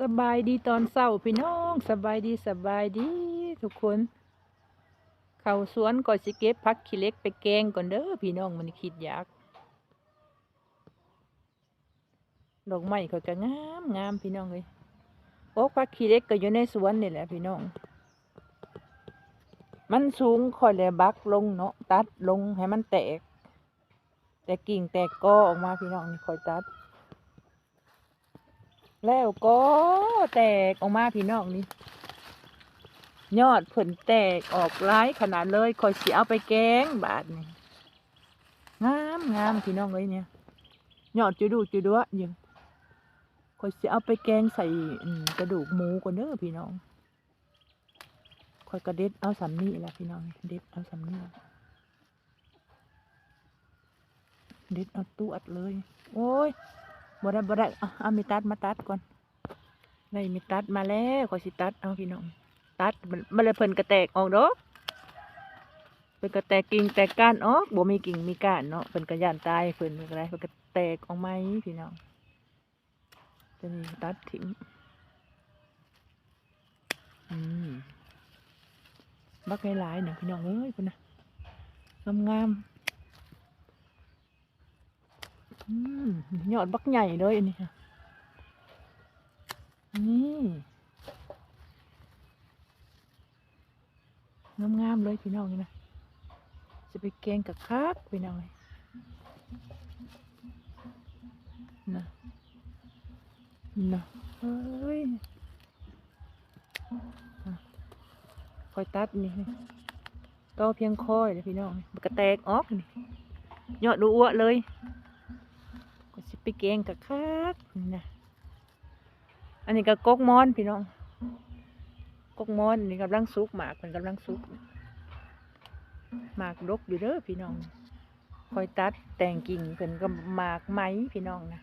สบายดีตอนเศร้าพี่น้องสบายดีสบายดีทุกคน เข้าสวนก่อนสิเก็บพักขี้เล็กไปแกงก่อนเด้อพี่น้องมันคิดอยากดอกไม้เขาก็งามงามพี่น้องเลยโอ้พักขี้เล็กก็อยู่ในสวนนี่แหละพี่น้อง มันสูงคอยเลบักลงเนาะตัดลงให้มันแตก แต่กิ่งแตกก็ออกมาพี่น้องนี่คอยตัด แล้วก็แตกออกมาพี่น้องนี่ยอดผลแตกออกร้ายขนาดเลยคอยสิเอาไปแกงบาทนี่งามงามพี่น้องเลยเนี่ยยอดจุดูจุดวะอยู่คอยสิเอาไปแกงใส่กระดูกหมูก่อนเด้อพี่น้องคอยกระเด็ดเอาสำนี่แหละพี่น้องเด็ดเอาสำนี่เด็ดเอาตัวดเลย โอ้ย บ่ได้บ่ได้เอาเอามีตัดมาตัดก่อนได้มีตัดมาแล้วขอสิตัดเอาพี่น้องตัดมันเลยเพิ่นกระแตกออกเด้อเป็นกระแตกกิ่งแตกก้านออกบ่มีกิ่งมีก้านเนาะเพิ่นก็ย่านตายเพิ่นเป็นอะไรเพิ่นก็แตกออกไหมพี่น้องจะนี่ตัดทิ้งอืมบักหลายๆนะพี่น้องเอ้ยเพิ่นนะงามๆอืม ยอดบักใหญ่เลยอันนี้ค่ะ นี่งามๆเลยพี่น้องนี่นะ จะไปแกงกับคักพี่น้องเลยนะนะเฮ้ยอะคอยตัดนี่นี่ต่อเพียงคอยเลยพี่น้องมันกระแตกออกนี่ยอดดูอ้วเลย ไปแกงกับคักนี่นะอันนี้ก็กกมอนพี่น้อง กกมอนนี่กำลังสุกหมากมันกำลังสุกหมากดกอยู่เด้อพี่น้อง คอยตัดแต่งกิ่งเพิ่นก็หมากไหมพี่น้องนะ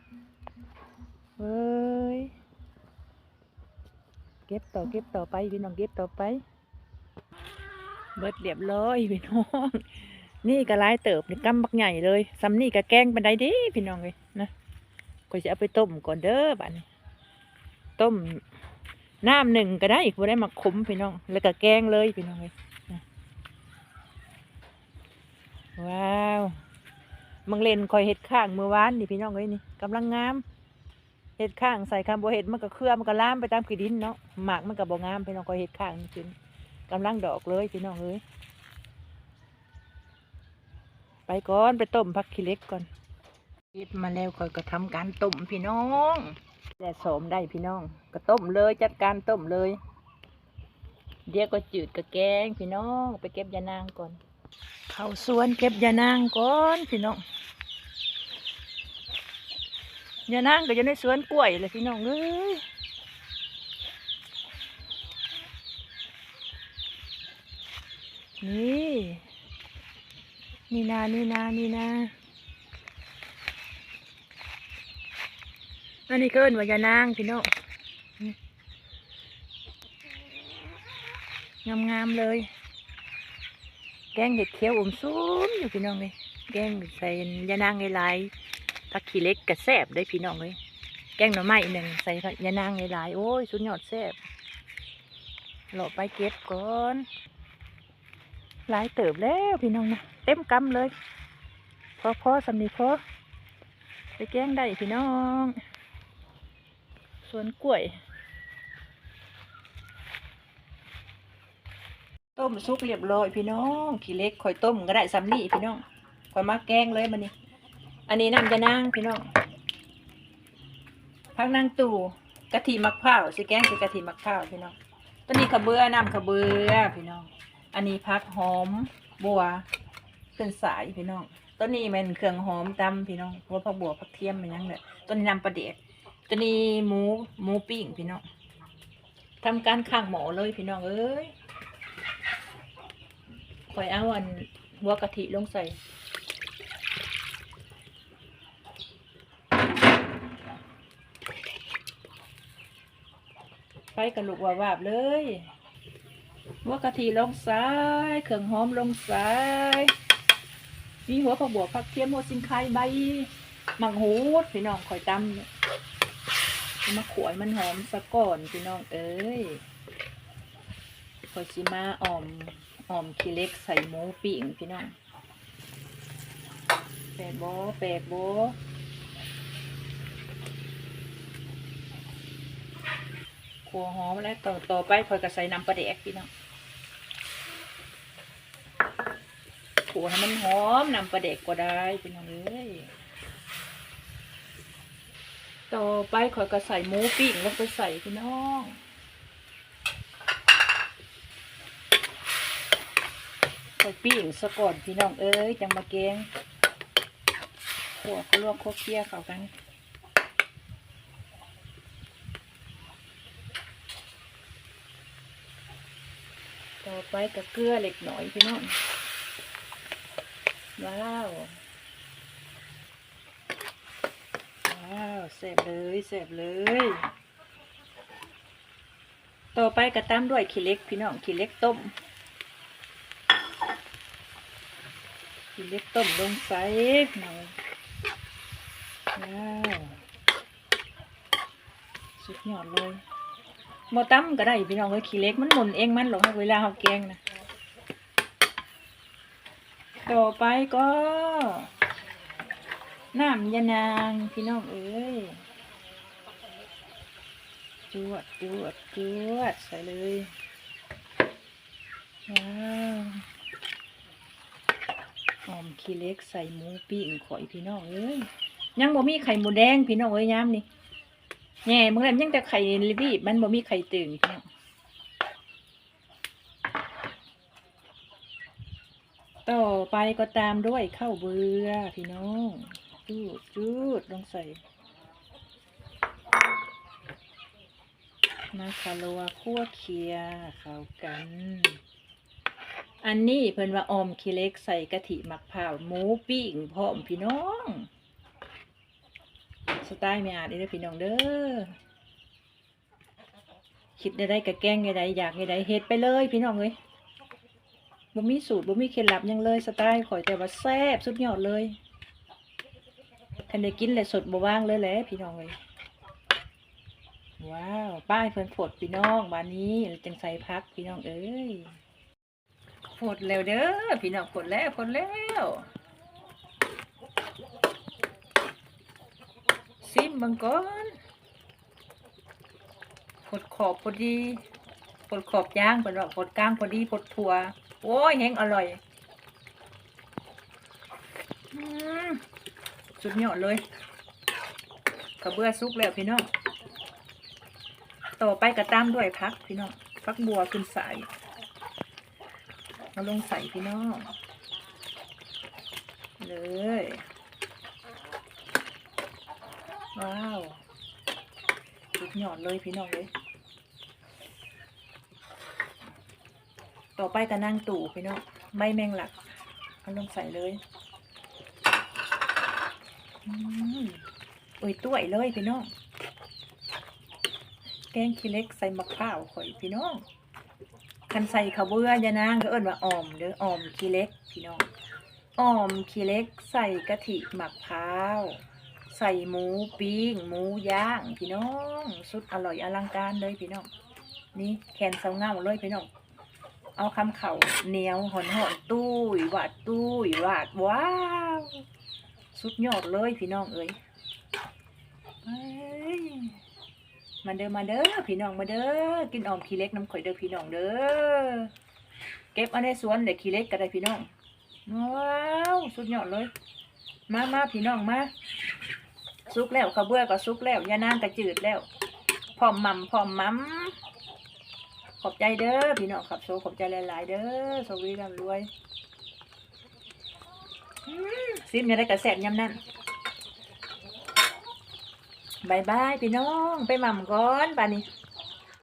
เฮ้ยเก็บต่อเก็บต่อไปพี่น้องเก็บต่อไป เบิดเรียบร้อยพี่น้อง นี่ก็หลายเติบนี่กำบักใหญ่เลยซ้ำนี่ก็แกงเป็นไดดีพี่น้องเลยนะ ก็จะเอาไปต้มก่อนเด้อบ้านต้มน้ำหนึ่งก็ได้อีกบ่ได้มาขมพี่น้อง แล้วก็แกงเลยพี่น้องเลยว้าวมังเลนคอยเห็ดข้างเมื่อวานนี่พี่น้องเลยนี่กำลังงามเห็ดข้างใส่คำบ่เห็ดมันก็เครือมันก็ล่ามไปตามกีดินเนาะหมากมันก็บ่งามพี่น้องคอยเห็ดข้างนี่จริงกำลังดอกเลยพี่น้องเลยไปก่อนไปต้มผักขี้เล็กก่อน คิดมาแล้วคอยก็ทำการต้มพี่น้องแต่สมได้พี่น้อง ก็ต้มเลยจัดการต้มเลย เดี๋ยวก็จืดก็แกงพี่น้องไปเก็บยานางก่อนเข้าสวนเก็บยานางก่อนพี่น้องยานางก็อยู่ในสวนกล้วยเลยพี่น้องเอ้ยนี่ นี่นา นี่นา นี่นา อันนี้เกินว่ายานางพี่น้องงามๆเลย แกงเห็ดเขียวอมซุ้มอยู่พี่น้องเลยแกงใส่ยานางหลายๆผักขี้เล็กกระแซบได้พี่น้องเลยแกงหน่อไม้หนึ่งใส่ยานางหลายๆโอ้ยสุดยอดแซบเลาะไปเก็บก่อนหลายเติบแล้วพี่น้องนะเต็มกำเลยพอพอสำนีพอไปแกงได้พี่น้อง สวนกล้วย ต้มซุกเรียบร้อยพี่น้องขี้เล็กข่อยต้มก็ได้สำนีพี่น้องข่อยมาแกงเลยมันนี่อันนี้น้ำจะนางพี่น้องพักนางตู่กะทิมักพร้าวสิแกงสิกะทิมักพร้าวพี่น้องตัวนี้ขะเบือน้ำขะเบือพี่น้อง อันนี้พักหอมบัวเป็นสายพี่น้องตัวนี้เป็นเครื่องหอมตำพี่น้องหัวผักบัวผักเทียมมันยังเลยตัวนี้นำปลาเด็ก ตัวนี้หมูหมูปิ้งพี่น้องทำการข้างหมอเลยพี่น้องเอ้ยคอยเอาอันหัวกะทิลงใส่ไฟกระลุกวาบเลยหัวกะทิลงซ้ายเครื่องหอมลงซ้ายมีหัวผักบัวผักเทียมหัวสิงไคใบหมักหูดพี่น้องคอยตำ มาขวยมันหอมซะก่อนพี่น้องเอ้ยคอยสิมาอ่อมอ่อมขี้เล็กใส่หมูปิ้งพี่น้องแปลกโบแปลกโบขัวหอมแล้วต่อต่อไปคอยก็ใส่น้ำปลาแดกพี่น้องขัวให้มันหอมน้ำปลาแดกก็ได้พี่น้องเอ้ย ต่อไปขอยก็ใส่หมูปิ้งแล้วก็ใส่พี่น้องขอยปิ้งสะก่อนพี่น้องเอ้ยจังมาเกงขวก็ลวกโคกเคี่ยเข้ากันต่อไปกับเกลือเล็กหน่อยพี่น้องว้าว ว้าว เสบเลยเสบเลย ต่อไปกระตามด้วยขี้เล็กพี่น้องขี้เล็กต้มขี้เล็กต้มลงใส่หน่อยว้าสุดยอดเลยโมตั้มก็ได้พี่น้องเอ้ยขี้เล็กมันหมุนเองมันหรอกเวลาเขาแกงนะต่อไปก็ น้ำยานางพี่น้องเอ้ยจวดจวดจวดใส่เลยว้าวหอมขี้เล็กใส่หมูปิ้งข่อยพี่น้องเอ้ยยังบ่มีไข่หมูแดงพี่น้องเอ้ยย้ำนี่แง่เมื่อไหร่ยังแต่ไข่ลิบีบมันบ่มีไข่ตึงพี่น้องต่อไปก็ตามด้วยข้าวเบือพี่น้อง จูดจูดลงใส่มาคาโลวคั่วเคียเข้ากัน อันนี้เพิ่นว่าอมขี้เล็กใส่กะทิหมักเผาวหมูปิ้งพร้อมพี่น้อง สไตล์แม่อาดเด้อพี่น้องเด้อคิดได้ได้กับแกล้งได้อยากได้เฮ็ดไปเลยพี่น้องเอ้ยบ่มีสูตรบ่มีเคล็ดลับยังเลยสไตล์ข่อยแต่ว่าแซ่บสุดยอดเลย ทันได้กินเลยสดบว่างเลยแหละพี่น้องเลยว้าวป้ายเพิ่นฝดพี่น้องบานนี้จังใส่พักพี่น้องเอ้ยฝดแล้วเด้อพี่น้องฝดแล้วฝดแล้วซิมบังก่อนฝดขอบพอดีฝดขอบย่างเพิ่นว่าฝดกลางพอดีฝดถั่วโอ้ยแห้งอร่อย อืม สุดยอดเลยกระเบื้อซุกแล้วพี่น้อง ต่อไปกระตามด้วยพักพี่น้องพักบัวขึ้นใส่มาลงใส่พี่น้อง เลย ว้าวสุดยอดเลยพี่น้องเลย ต่อไปกระนั่งตู่พี่น้องใบแมงหลักเอาลงใส่เลย อุ้ยต้วยเลยพี่น้อง แกงขี้เล็กใส่มะพร้าวข่อยพี่น้อง คันใส่ข้าวเบื่อยานางก็เอิ้นว่าอ่อมเด้ออ่อมขี้เล็กพี่น้องอ่อมขี้เล็กใส่กะทิหมะพร้าว ใส่หมูปิ้งหมูย่างพี่น้องสุดอร่อยอลังการเลยพี่น้อง นี่แคนเซาเง่าเลยพี่น้อง เอาคำเข่าเหนียวหอนหอนตุ้ยหวาดตุ้ยหวาดว้าว สุดยอดเลยพี่น้องเอ้ยมาเด้อมาเด้อพี่น้องมาเด้อกินออมขี้เล็กน้ำข่อยเด้อพี่น้องเด้อเก็บเอาในสวนเด็กขี้เล็กก็ได้พี่น้องว้าวสุดยอดเลย มามาพี่น้องมาสุกแล้วข้าวเบื่อก็สุกแล้วยานางกระจืดแล้วพร้อมมั่มพร้อมมั่มขอบใจเด้อพี่น้องขับโซขอบใจหลายๆเด้อสวีร่ำรวย ซิมยังได้กระแสบยำนั่นบายบายพี่น้อง ไปหม่ำก่อนป่านนี้